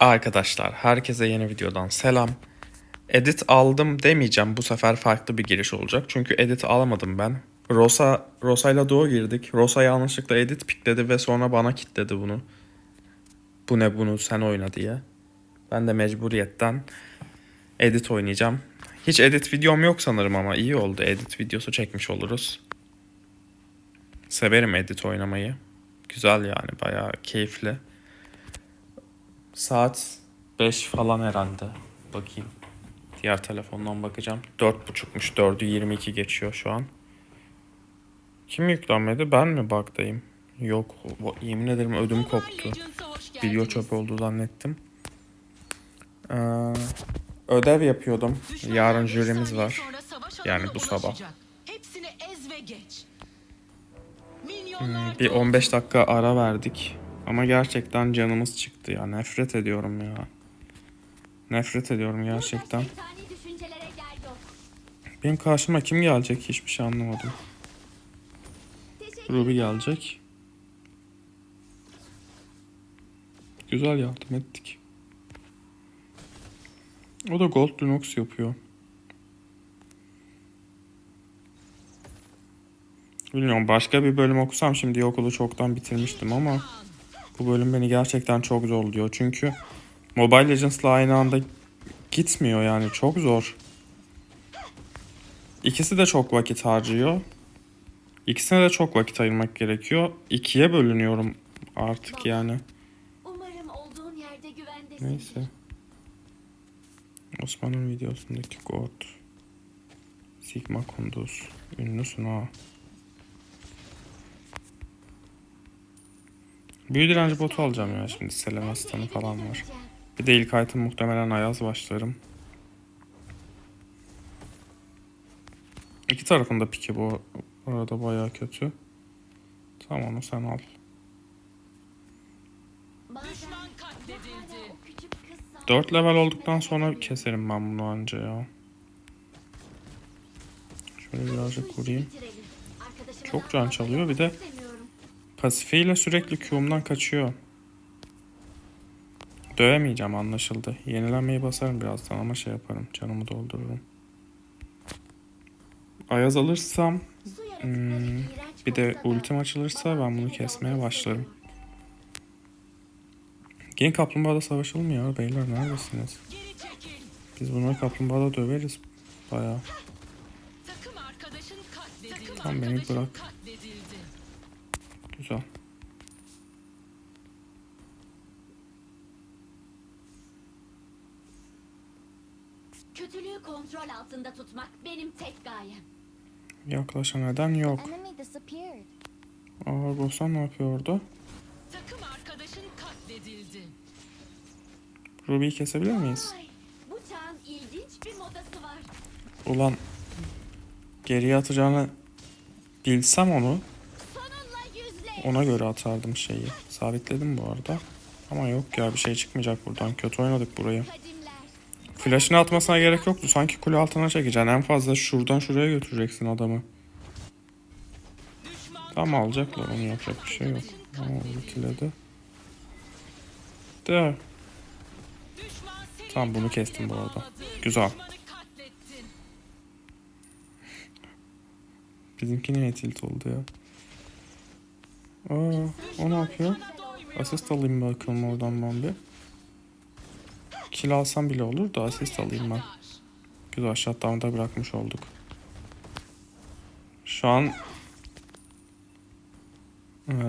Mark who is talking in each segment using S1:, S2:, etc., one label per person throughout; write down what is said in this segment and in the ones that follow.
S1: Arkadaşlar herkese yeni videodan selam. Edit aldım demeyeceğim bu sefer farklı bir giriş olacak. Çünkü edit alamadım ben. Rosa Rosa'yla Doğu girdik. Rosa yanlışlıkla edit pikledi ve sonra bana kitledi bunu. Bu ne bunu sen oyna diye. Ben de mecburiyetten edit oynayacağım. Hiç edit videom yok sanırım ama iyi oldu. Edit videosu çekmiş oluruz. Severim edit oynamayı. Güzel yani bayağı keyifli. Saat 5 falan herhalde. Bakayım. Diğer telefondan bakacağım. 4.30'muş. 4'ü 22 geçiyor şu an. Kim yüklenmedi? Ben mi baktayım? Yok. Yemin ederim ödüm koptu. Video çöp oldu zannettim. Ee, ödev yapıyordum. Yarın jürimiz var. Yani bu sabah.
S2: Hepsini ez ve geç.
S1: Hmm, Bir 15 dakika ara verdik. Ama gerçekten canımız çıktı ya. Nefret ediyorum ya. Nefret ediyorum gerçekten. Benim karşıma kim gelecek hiçbir şey anlamadım. Ruby gelecek. Güzel yardım ettik. O da Gold Linux yapıyor. Bilmiyorum başka bir bölüm okusam şimdi okulu çoktan bitirmiştim ama bu bölüm beni gerçekten çok zorluyor. Çünkü Mobile Legends'la aynı anda gitmiyor yani çok zor. İkisi de çok vakit harcıyor. İkisine de çok vakit ayırmak gerekiyor. İkiye bölünüyorum artık yani.
S3: Umarım olduğun yerde güvendesin.
S1: Neyse. Osman'ın videosundaki God. Sigma Kunduz. Ünlüsün ha. Büyü direnci botu alacağım ya şimdi. Selena Stan'ı falan var. Bir de ilk item muhtemelen Ayaz başlarım. İki tarafında piki bu arada baya kötü. Tamam onu sen al. 4 level olduktan sonra keserim ben bunu anca ya. Şöyle birazcık.
S3: Arkadaşıma
S1: Çok can çalıyor, bir de-
S3: istemiyorum.
S1: Pasifiyle sürekli Q'umdan kaçıyor. Dövemeyeceğim anlaşıldı. Yenilenmeyi basarım birazdan ama şey yaparım. Canımı doldururum. Ayaz alırsam Hmm, bir de ultim açılırsa ben bunu kesmeye başlarım. Gelin kaplumbağada savaşalım ya beyler neredesiniz? Biz bunları kaplumbağada döveriz bayağı. Tamam, beni bırak. Güzel.
S3: Kötülüğü kontrol altında tutmak benim tek gayem.
S1: Yaklaşan neden yok. Aa ne yapıyor orada?
S2: Takım arkadaşın katledildi.
S1: Ruby'yi kesebilir miyiz?
S3: Ay, bu çağın ilginç bir modası var.
S1: Ulan geriye atacağını bilsem onu. Ona göre atardım şeyi. Sabitledim bu arada. Ama yok ya bir şey çıkmayacak buradan. Kötü oynadık burayı. Flash'ını atmasına gerek yoktu. Sanki kule altına çekeceksin. En fazla şuradan şuraya götüreceksin adamı. Tamam alacaklar onu yapacak bir şey yok. Ultiledi. De. Tamam bunu kestim bu arada. Güzel. Bizimki niye tilt oldu ya? Aa, o ne yapıyor? Asist alayım bakalım oradan ben bir. Kill alsam bile olur da asist alayım ben. Güzel shutdown'da bırakmış olduk. Şu an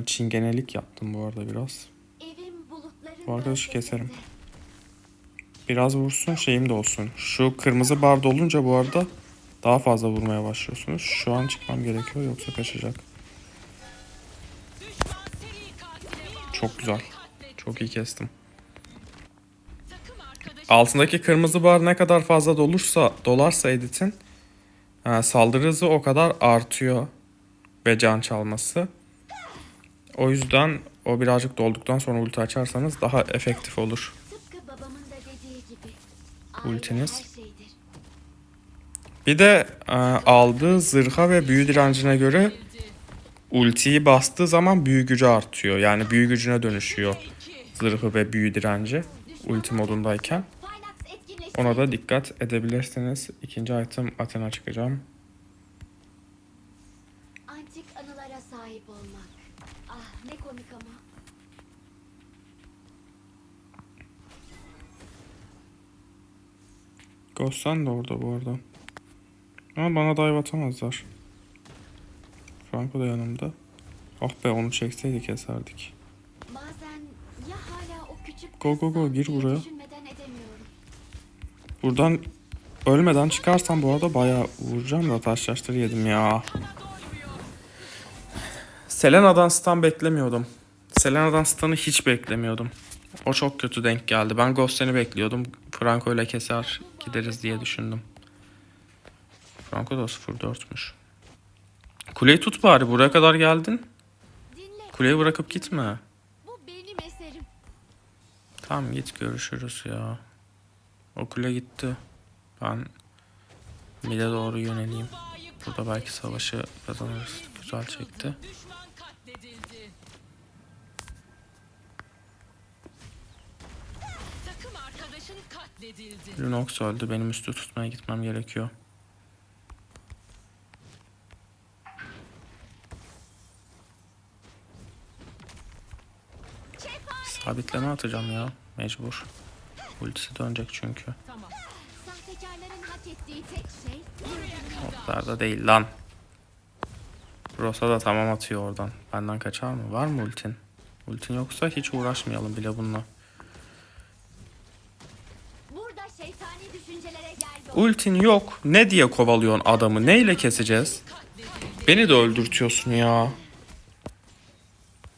S1: çingenelik yaptım bu arada biraz. Bu arkadaşı keserim. Biraz vursun şeyim de olsun. Şu kırmızı bar dolunca bu arada daha fazla vurmaya başlıyorsunuz. Şu an çıkmam gerekiyor yoksa kaçacak. Çok güzel. Çok iyi kestim. Altındaki kırmızı bar ne kadar fazla dolursa dolarsa editin e, saldırı hızı o kadar artıyor ve can çalması. O yüzden o birazcık dolduktan sonra ulti açarsanız daha efektif olur. Ultiniz. Bir de e, aldığı zırha ve büyü direncine göre ultiyi bastığı zaman büyü gücü artıyor. Yani büyü gücüne dönüşüyor zırhı ve büyü direnci. ulti modundayken. Ona da dikkat edebilirsiniz. İkinci item Athena çıkacağım.
S3: Antik anılara sahip olmak. Ah ne komik ama.
S1: Ghost'tan da orada bu arada. Ama bana dive atamazlar. Franco da yanımda. Ah be onu çekseydik keserdik.
S3: Bazen ya hala o küçük
S1: Go, go, go, gir buraya. Buradan ölmeden çıkarsam bu arada bayağı vuracağım da taşlaştır yedim ya. Selena'dan stun beklemiyordum. Selena'dan stun'ı hiç beklemiyordum. O çok kötü denk geldi. Ben Ghost'eni bekliyordum. Franco ile keser gideriz diye düşündüm. Franco da 0-4'müş. Kuleyi tut bari. Buraya kadar geldin.
S3: Dinle.
S1: Kuleyi bırakıp gitme.
S3: Bu benim eserim.
S1: Tamam git görüşürüz ya. O kule gitti. Ben mid'e doğru yöneleyim. Burada belki savaşı kazanırız. Güzel çekti.
S2: Düşman katledildi. Takım arkadaşın katledildi.
S1: Lunox öldü. Benim üstü tutmaya gitmem gerekiyor. Sabitleme atacağım ya. Mecbur. Ultisi dönecek çünkü.
S3: Tek şey
S1: değil lan. Rosa da tamam atıyor oradan. Benden kaçar mı? Var mı ultin? Ultin yoksa hiç uğraşmayalım bile bununla. Ultin yok. Ne diye kovalıyorsun adamı? Neyle keseceğiz? Beni de öldürtüyorsun ya.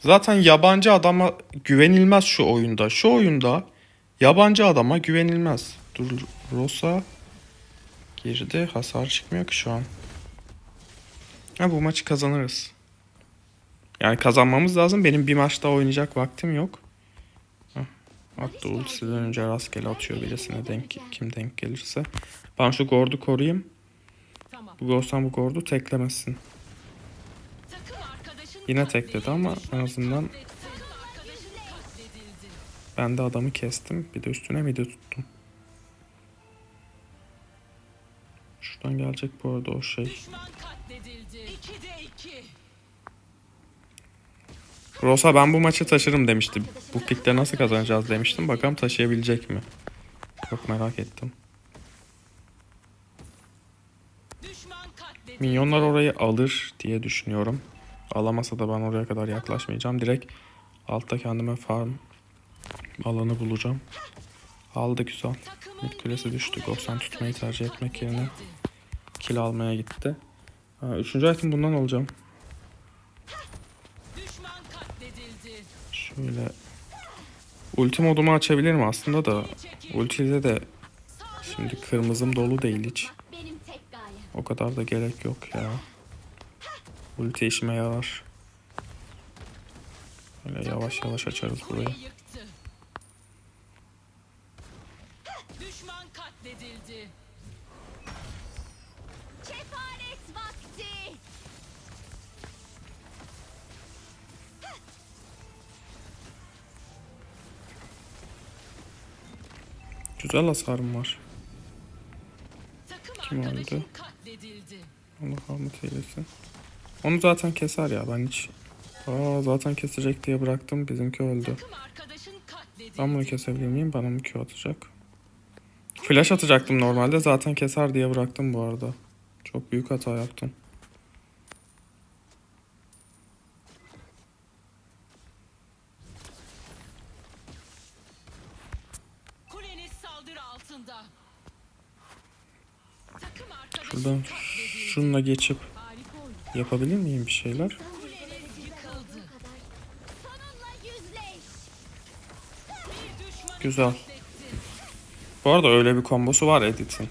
S1: Zaten yabancı adama güvenilmez şu oyunda. Şu oyunda yabancı adama güvenilmez. Dur Rosa girdi. Hasar çıkmıyor ki şu an. Ha bu maçı kazanırız. Yani kazanmamız lazım. Benim bir maç daha oynayacak vaktim yok. Hatta ultisi dönünce rastgele atıyor birisine denk kim denk gelirse. Ben şu Gord'u koruyayım. Bu Ghost'tan bu Gord'u teklemesin. Yine tekledi ama en azından ben de adamı kestim. Bir de üstüne midi tuttum. Şuradan gelecek bu arada o şey.
S2: Düşman katledildi. 2'de 2.
S1: Rosa ben bu maçı taşırım demişti. Bu pikte nasıl kazanacağız demiştim. Bakalım taşıyabilecek mi? Çok merak ettim. Minyonlar orayı alır diye düşünüyorum. Alamasa da ben oraya kadar yaklaşmayacağım. Direkt altta kendime farm alanı bulacağım. Aldı güzel. Mid kulesi düştü. Ghost'tan tutmayı tercih etmek yerine kill almaya gitti. Ha, üçüncü item bundan alacağım. Şöyle ulti modumu açabilirim aslında da ultide de şimdi kırmızım dolu değil hiç. O kadar da gerek yok ya. Ulti işime yarar. Böyle yavaş yavaş açarız burayı.
S2: Düşman katledildi.
S3: Kefaret vakti.
S1: Güzel hasarım var.
S2: Takım
S1: Kim öldü? Allah rahmet eylesin. Onu zaten keser ya ben hiç... Aa zaten kesecek diye bıraktım bizimki öldü. Ben bunu kesebilir miyim? Bana mı Q atacak? Flash atacaktım normalde zaten keser diye bıraktım bu arada. Çok büyük hata yaptım. Şuradan şununla geçip. Yapabilir miyim bir şeyler? Güzel. Bu arada öyle bir kombosu var Edit'in.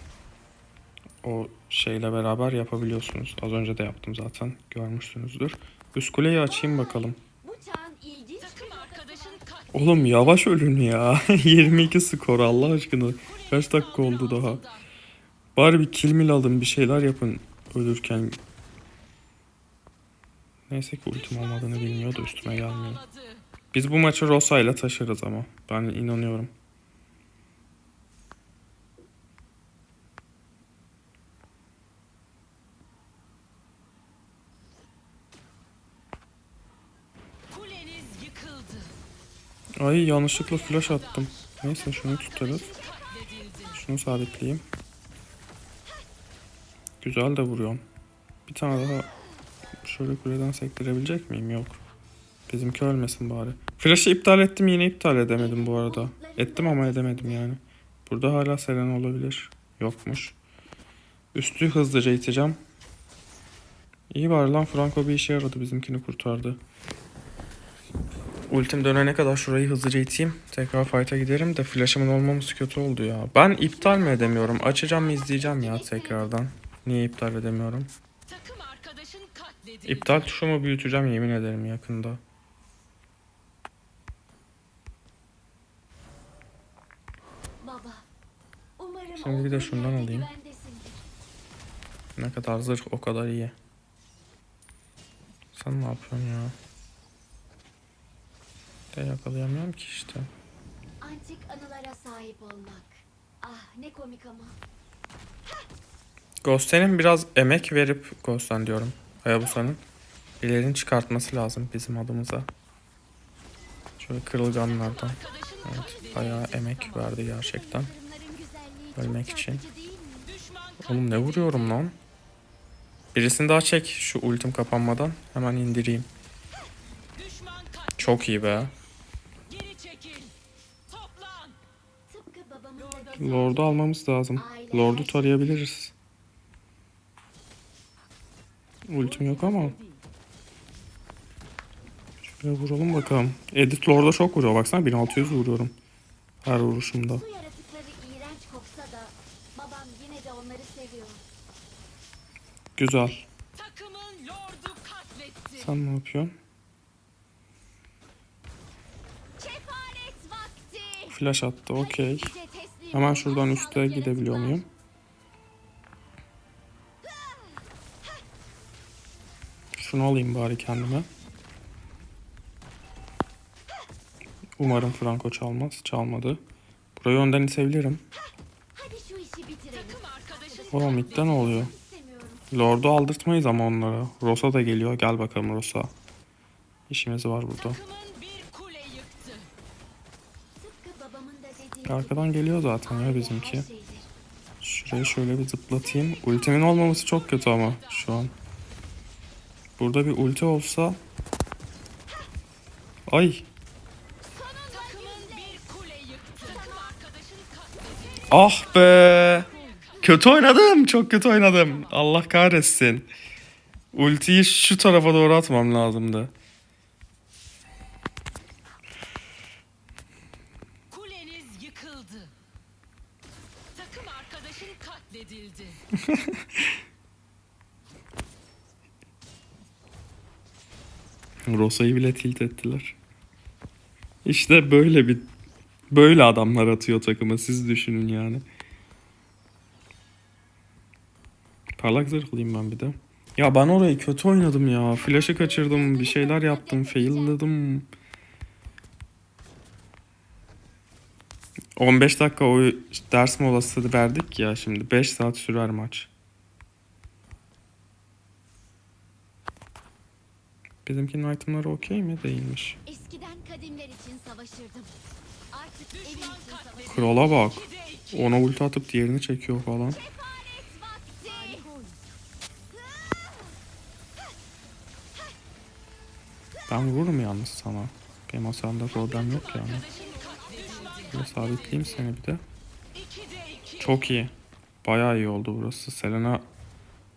S1: O şeyle beraber yapabiliyorsunuz. Az önce de yaptım zaten. Görmüşsünüzdür. Üst kuleyi açayım bakalım. Oğlum yavaş ölün ya. 22 skor Allah aşkına. Kaç dakika oldu daha? Bari bir kill mill alın bir şeyler yapın ölürken. Neyse ki ultim olmadığını bilmiyordu üstüme gelmiyor. Biz bu maçı Rosa ile taşırız ama. Ben inanıyorum. Ay yanlışlıkla flash attım. Neyse şunu tutarız. Şunu sabitleyeyim. Güzel de vuruyorum. Bir tane daha şöyle kuleden sektirebilecek miyim? Yok. Bizimki ölmesin bari. Flash'ı iptal ettim yine iptal edemedim bu arada. Ettim ama edemedim yani. Burada hala Selena olabilir. Yokmuş. Üstü hızlıca iteceğim. İyi var lan Franco bir işe yaradı bizimkini kurtardı. Ultim dönene kadar şurayı hızlıca iteyim. Tekrar fight'a giderim de flash'ımın olmaması kötü oldu ya. Ben iptal mi edemiyorum? Açacağım mı izleyeceğim ya tekrardan. Niye iptal edemiyorum? İptal tuşumu büyüteceğim yemin ederim yakında. Şimdi bir de şundan alayım. Ne kadar zırh o kadar iyi. Sen ne yapıyorsun ya? De yakalayamıyorum ki işte.
S3: Antik anılara sahip olmak. Ah ne komik ama.
S1: Ghost'enin biraz emek verip Ghost'en diyorum. Hayabusa'nın ilerini çıkartması lazım bizim adımıza. Şöyle kırılganlardan. Evet, bayağı emek verdi gerçekten. Ölmek için. Oğlum ne vuruyorum lan? Birisini daha çek şu ultim kapanmadan. Hemen indireyim. Çok iyi be. Lord'u almamız lazım. Lord'u tarayabiliriz. Ultim yok ama. Şöyle vuralım bakalım. Edit Lord'a çok vuruyor. Baksana 1600 vuruyorum. Her vuruşumda. Güzel.
S2: Takımın lordu katletti.
S1: Sen ne yapıyorsun? Flash attı. Okey. Hemen şuradan üste gidebiliyor muyum? Şunu alayım bari kendime. Umarım Franco çalmaz. Çalmadı. Burayı önden itebilirim. O midde oluyor? Lord'u aldırtmayız ama onlara. Rosa da geliyor. Gel bakalım Rosa. İşimiz var burada. Arkadan geliyor zaten ya bizimki. Şurayı şöyle bir zıplatayım. Ultimin olmaması çok kötü ama şu an. Burada bir ulti olsa... Ay! Ah be! Kötü oynadım. Çok kötü oynadım. Allah kahretsin. Ultiyi şu tarafa doğru atmam lazımdı.
S2: Kuleniz yıkıldı. Takım arkadaşın katledildi.
S1: Rosa'yı bile tilt ettiler. İşte böyle bir böyle adamlar atıyor takıma siz düşünün yani. Parlak zırhlıyım ben bir de. Ya ben orayı kötü oynadım ya. Flash'ı kaçırdım, bir şeyler yaptım, fail'ladım. 15 dakika o ders molası verdik ya şimdi 5 saat sürer maç. Bizimkinin itemları okey mi? Değilmiş.
S3: Eskiden kadimler için savaşırdım. Artık evim için
S2: katledildi.
S1: Krala bak. Ona ulti atıp diğerini çekiyor falan. Ben vururum yalnız sana. Benim hasamda problem yok yani. Böyle sabitleyeyim seni bir de. Çok iyi. Bayağı iyi oldu burası. Selena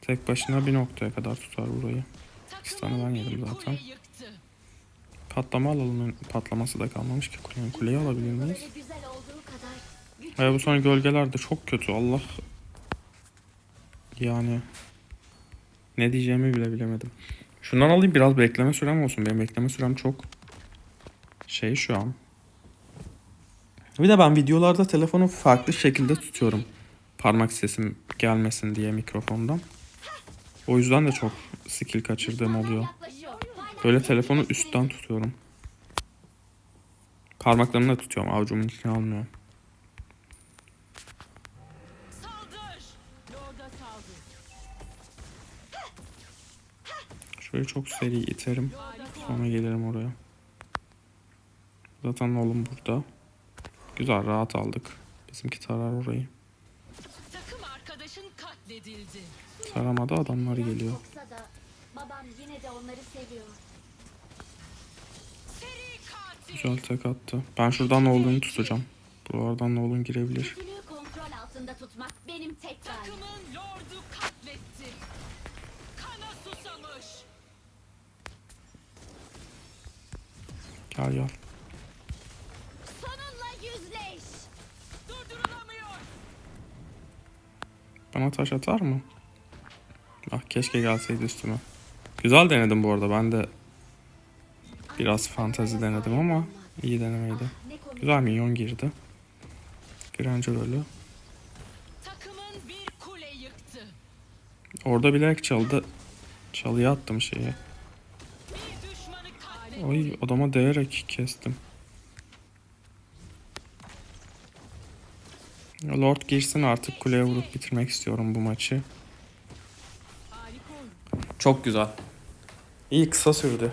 S1: tek başına bir noktaya kadar tutar burayı.
S2: Takımın
S1: tane ben yedim zaten. Patlama alalım. Patlaması da kalmamış ki kulenin. Kuleyi alabilir miyiz? Hayır bu sonra gölgeler de çok kötü. Allah. Yani. Ne diyeceğimi bile bilemedim. Şundan alayım biraz bekleme sürem olsun. Benim bekleme sürem çok şey şu an. Bir de ben videolarda telefonu farklı şekilde tutuyorum. Parmak sesim gelmesin diye mikrofondan. O yüzden de çok skill kaçırdığım oluyor. Böyle telefonu üstten tutuyorum. Parmaklarımla tutuyorum. Avucumun içine almıyorum. Şöyle çok seri iterim. Sonra gelirim oraya. Zaten oğlum burada. Güzel rahat aldık. Bizimki tarar orayı.
S2: Takım arkadaşın katledildi.
S1: Taramadı adamlar geliyor.
S3: Olsa da babam yine de onları seviyor.
S1: Güzel tek attı. Ben şuradan oğlunu tutacağım. Buralardan oğlun girebilir.
S3: Kötülüğü kontrol altında tutmak benim tek gayem.
S2: Takımın lordu katletti. Kana susamış.
S1: Gel gel.
S3: Sonunla yüzleş.
S2: Durdurulamıyor.
S1: Bana taş atar mı? Ah keşke gelseydi üstüme. Güzel denedim bu arada. Ben de biraz fantezi denedim ama iyi denemeydi. Güzel minyon girdi. Granger ölü. Orada bilerek çaldı. Çalıya attım şeyi. Ay adama değerek kestim. Lord girsin artık kuleye vurup bitirmek istiyorum bu maçı. Çok güzel. İyi kısa sürdü.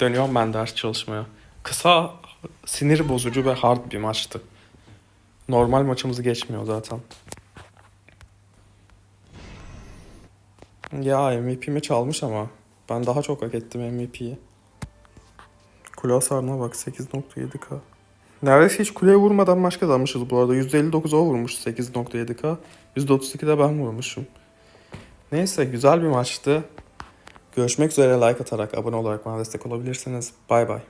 S1: Dönüyorum ben ders çalışmaya. Kısa, sinir bozucu ve hard bir maçtı. Normal maçımızı geçmiyor zaten. Ya MVP'mi çalmış ama ben daha çok hak ettim MVP'yi. Kule hasarına bak 8.7k. Neredeyse hiç kuleye vurmadan maç kazanmışız bu arada. %59 o vurmuş 8.7k. %32 de ben vurmuşum. Neyse güzel bir maçtı. Görüşmek üzere like atarak, abone olarak bana destek olabilirsiniz. Bay bay.